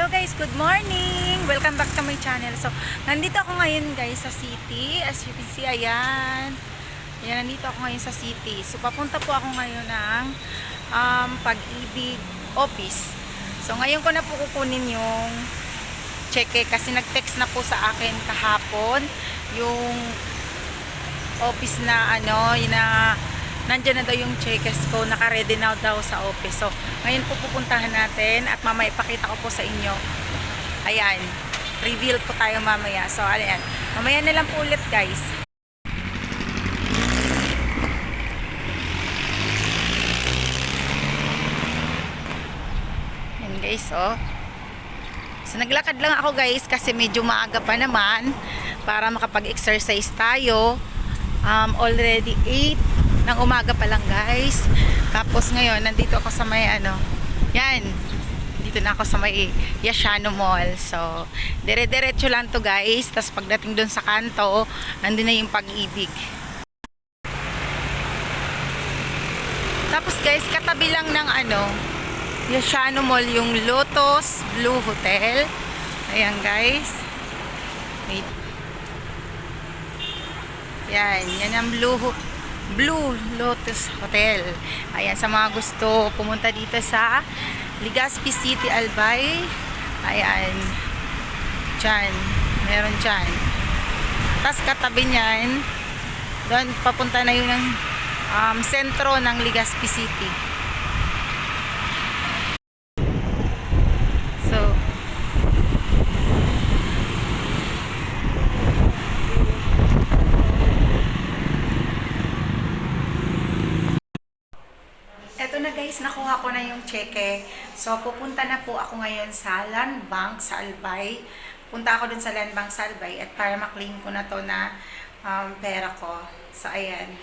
Hello guys, good morning! Welcome back to my channel. So, nandito ako ngayon guys sa city. As you can see, ayan. Ayan, nandito ako ngayon sa city. So, papunta po ako ngayon ng um, pag-ibig office. So, ngayon ko na po kukunin yung cheque kasi nag-text na po sa akin kahapon yung office na ano, yun na nandyan na daw yung cheques ko, naka-ready na daw sa office. So, ngayon po pupuntahan natin at mamaya ipakita ko po sa inyo. Ayan, reveal po tayo mamaya. So, ayan, mamaya na lang po ulit guys. Yan guys, oh. So, naglakad lang ako guys kasi medyo maaga pa naman para makapag-exercise tayo. Um, already 8 ng umaga pa lang guys. Tapos ngayon, nandito ako sa may ano, yan, dito na ako sa may Yashano Mall. So, dire-diretso lang to guys. Tapos pagdating dun sa kanto, nandun na yung pag-ibig. Tapos guys, katabi lang ng ano, Yashano Mall yung Lotus Blue Hotel. Ayan guys. Wait. Yan, yan ang Blue Ho- Blue Lotus Hotel. Ayan, sa mga gusto pumunta dito sa Legazpi City, Albay. Ayan. Diyan. Meron dyan. Tapos katabi niyan, doon papunta na yung um, sentro ng Legazpi City. So, Eto na guys, nakuha ko na yung cheque. So, pupunta na po ako ngayon sa Land Bank sa Albay. Punta ako dun sa Land Bank sa Albay at para maklaim ko na to na um, pera ko. So, ayan.